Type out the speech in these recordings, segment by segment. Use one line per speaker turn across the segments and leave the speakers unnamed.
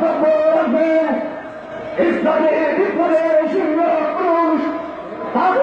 বক্তব্য রাখবেন ইসলামী বিপ্লবের শূন্য পুরুষ তার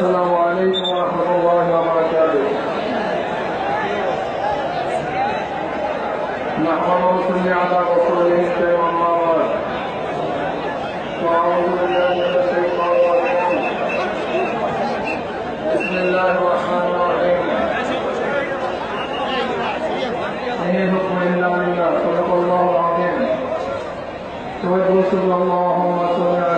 السلام عليكم ورحمة الله وبركاته. نحمد ونصلي على رسوله الكريم أما بعد. وأعوذ بالله من الشيطان الرجيم. بسم الله الرحمن الرحيم. إن الحكم إلا لله صدق الله العظيم. ويقول اللهم صل على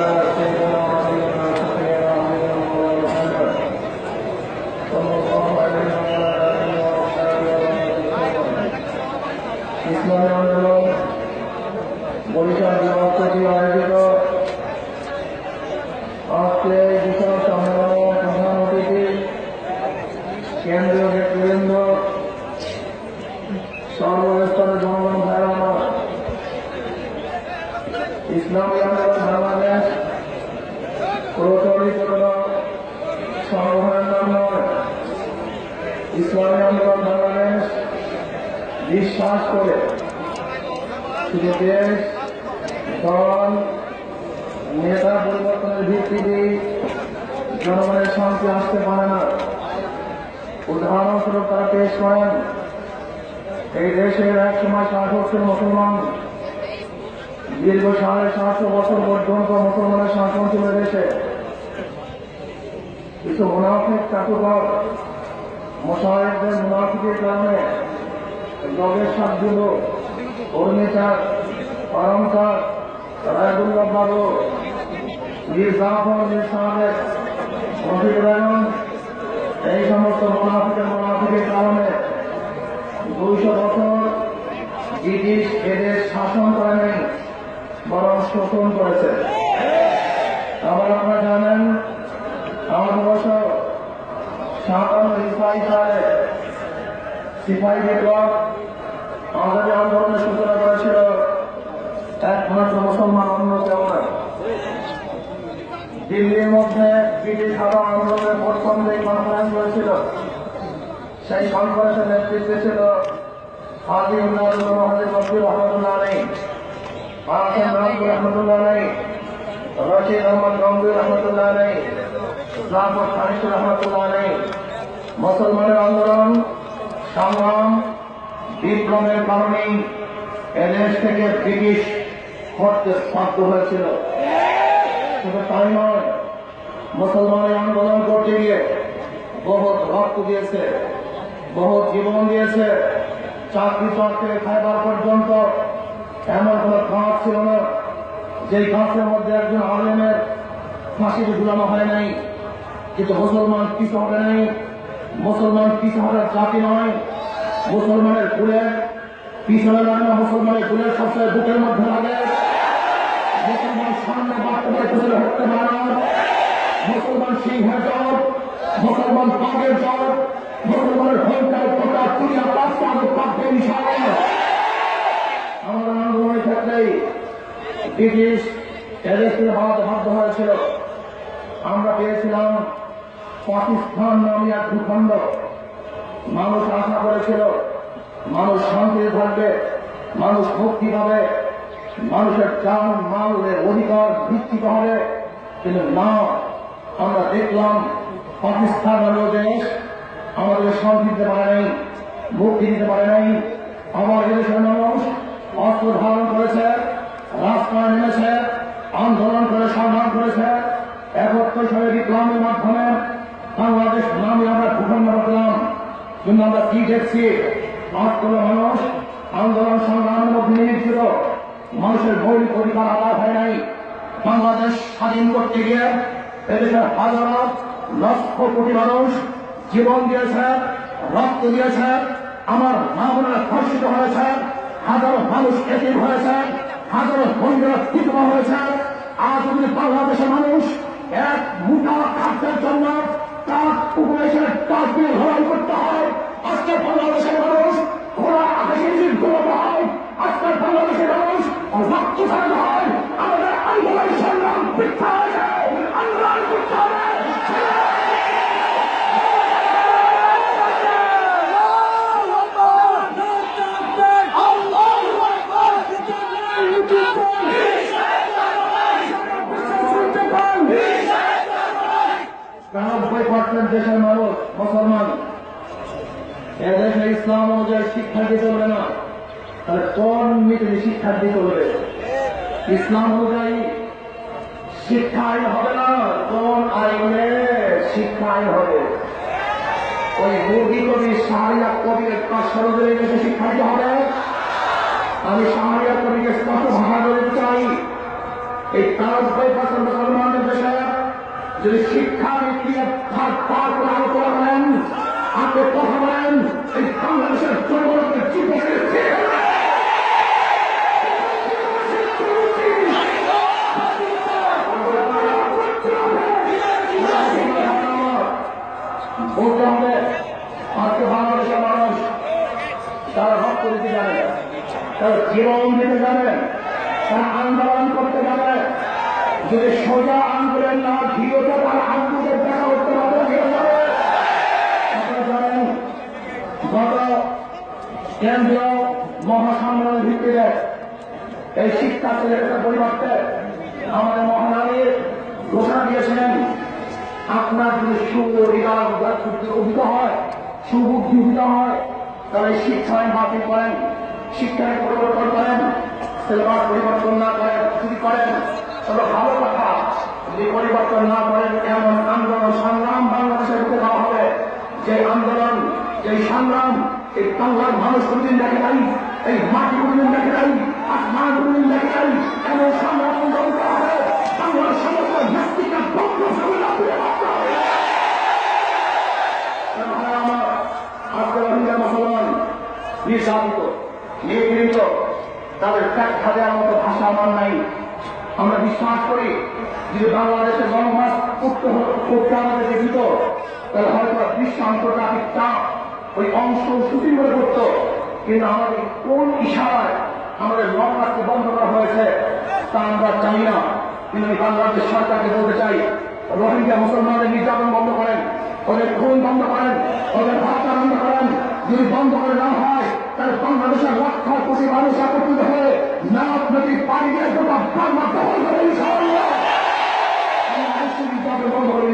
আজকে বিশাল সম্মেলন প্রধান অতিথি কেন্দ্রীয় নেতৃবৃন্দ সর্বস্তরের জনগণ ভাইরা আমার ইসলামী আন্দোলন বাংলাদেশ প্রচলিত সংগঠনের নাম নয় ইসলামী আন্দোলন বাংলাদেশ বিশ্বাস করে শুধু দেশ, দল নেতা পরিবর্তনের ভিত্তিতে জনগণের শান্তি আসতে পারে না। উদাহরণস্বরূপ তারা পেশ করেন, এই দেশের এক সময় শাসকের মুসলমান, দীর্ঘ সাড়ে সাতশো বছর পর্যন্ত মুসলমানের শাসন ছিল দেশে। কিছু মুনাফিক চাটুকর মোশাহেদদের মুনাফিকের কারণে জগের সাতগুল অর্ণিচার অরঙ্কার বাবু এই সমস্ত মুনাফিকের মুনাফিকের কারণে দুইশো বছর ব্রিটিশ এদের শাসন করেনি বরং শোষণ করেছে আবার আপনারা জানেন বছর সাতান্ন ইসাই সালে সিপাহী বিপ্লব আমাদের আন্দোলনের সূচনা করেছিল একমাত্র মুসলমান, অন্য কেউ না দিল্লির মধ্যে ব্রিটিশ আন্দোলনের প্রথম যে কনফারেন্স হয়েছিল, সেই কনফারেন্সের নেতৃত্বে ছিল হাজি উল্লাহ মহাজির মন্দির রহমতুল্লাহ আলী আহসেন রহমতুল রহমতুল্লাহ আলী রশিদ আহমদ গম্ভীর রহমতুল্লাহ আলী জাফর রহমতুল্লাহ আলী মুসলমানের আন্দোলন, সংগ্রাম, বিপ্লবের কারণেই এদেশ থেকে ব্রিটিশ করতে বাধ্য হয়েছিল। তাই নয়, মুসলমানের আন্দোলন করতে গিয়ে বহুত রক্ত দিয়েছে, বহুত জীবন দিয়েছে। চাকরি থেকে খাইবার পর্যন্ত এমন কোন গাছ ছিল না, যেই গাছের মধ্যে একজন আলেমের ফাঁসির ঝুলানো হয় নাই। কিন্তু মুসলমান পিছু হবে নাই, মুসলমান পিছু হওয়ার জাতি নয়। মুসলমানের ফুলের পিছনে লাগে না মুসলমানের ফুলের সবসময় বুকের মধ্যে লাগে। মুসলমান বাঘের জব মুসলমানের হংকার কোটা চুরিয়া রাস্তা আমি পাবে ইনশাআল্লাহ আমাদের আন্দোলনের ক্ষেত্রেই ব্রিটিশ এদেশ থেকে বাড়াতে হয়েছিল। আমরা পেয়েছিলাম পাকিস্তান নামে এক ভূখণ্ড। মানুষ আশা করেছিল, মানুষ শান্তিতে থাকবে, মানুষ মুক্তি পাবে, মানুষের চান মালের অধিকার ভিত্তিক হবে। কিন্তু না, আমরা দেখলাম পাকিস্তান হল দেশ, আমাদের শান্তি দিতে পারে নাই মুক্তি দিতে পারে নাই। আমার এদেশের মানুষ অস্ত্র ধারণ করেছে রাস্তায় নেমেছে, আন্দোলন করে সংগ্রাম করেছে। একত্র সালে বিপ্লবের মাধ্যমে বাংলাদেশ নামে আমরা ভূখণ্ড পেলাম কিন্তু আমরা কি দেখছি? আটগুলো মানুষ, আন্দোলন, সংগ্রামের মধ্যে নিয়োজিত। মানুষের মৌলিক অধিকার আদায় হয় নাই। বাংলাদেশ স্বাধীন করতে গিয়ে এদেশের হাজারো লক্ষ কোটি মানুষ জীবন দিয়েছে, রক্ত দিয়েছে, আমার মা বোনেরা ধর্ষিত হয়েছে, হাজারো মানুষ এটিম হয়েছে, হাজারো বন্ধুরা বিধবা হয়েছে। আজ যদি বাংলাদেশের মানুষ এক মুঠা খাদ্যের জন্য তার উপদেশের দিয়ে লড়াই করতে হয়, আজকে বাংলাদেশের মানুষ ঘোড়া আকাশে দৌড়াতে হয় আজকের বাংলাদেশের মানুষ রক্ত ছাড়াতে হয় আমাদের আন্দোলন সংগ্রাম বৃদ্ধা হয়েছে আন্দোলন করতে হবে একানব্বই পার্সেন্ট দেশের মানুষ মুসলমান এদেশে ইসলাম অনুযায়ী শিক্ষা দিতে চলবে না, তাহলে কোন নীতি শিক্ষা দিতে চলবে ইসলাম অনুযায়ী শিক্ষা আইন হবে না, কোন আইনে শিক্ষা আইন হবে। ওই মুরগি কবি শাহরিয়া কবির সরজরে দেশে শিক্ষা দিতে হবে। আমি শাহরিয়া কবিকে স্পষ্ট ভাষা বলতে চাই, এই কারণব্বই পার্সেন্ট মুসলমানদের দেশে। যদি শিক্ষা নীতি আলোচনা করেন আপনি কথা বলেন, এই বাংলাদেশের জনগণকে জীবনের বলতে হবে। আজকে বাংলাদেশের মানুষ, তারা রক্ত দিতে জানে। তারা জীবন দিতে আন্দোলন করতে জানে। যদি সোজা আঙ্গুলের না ভিড়তে তারা আঙ্গুলের দেখা করতে পারবে আপনারা জানেন গত কেন্দ্রীয় মহাসম্মেলনের ভিত্তিতে এই শিক্ষা ছেলেটার পরিবর্তে আমাদের মহানারীর ঘোষণা দিয়েছিলেন, আপনার যদি সুবিধা অভিজ্ঞ হয়, সুবুদ্ধি অভিজ্ঞ হয়, তাহলে শিক্ষায় বাতিল করেন শিক্ষায় পরিবর্তন করেন সিলেবাস পরিবর্তন না করেন, যদি করেন, তবে ভালো কথা, যদি পরিবর্তন না করেন, এমন আন্দোলন সংগ্রাম বাংলাদেশের বুকে দেওয়া হবে, যে আন্দোলন সংগ্রাম, এই বাংলার মানুষ কোনদিন দেখে নাই? এই মাটি কোনদিন দেখে নাই? আসমান কোনদিন দেখে নাই? এমন সংগ্রাম আন্দোলন করা হবে বাংলার সমস্ত নাস্তিকা বন্ধ হবে। আমার? মতো ভাষা আমার নাই। আমরা বিশ্বাস করি, যদি বাংলাদেশের জনমাস করতে করতে আমাদের দিত তাহলে হয়তো বিশ্ব আন্তর্জাতিক চাপ ওই অংশ শুটিং করে করত। কিন্তু আমাদের কোন ইশারায় আমাদের লঙ্কাকে বন্ধ করা হয়েছে, তা আমরা চাই না। কিন্তু আমি বাংলাদেশ সরকারকে বলতে চাই, রোহিঙ্গা মুসলমানদের নির্যাতন বন্ধ করেন, ওদের খুন বন্ধ করেন, ওদের হত্যা বন্ধ করেন। যদি বন্ধ করে না হয়, তাহলে বাংলাদেশের লক্ষ কোটি মানুষ একত্রিত হয়ে নাথ নদী পানি বন্ধ করে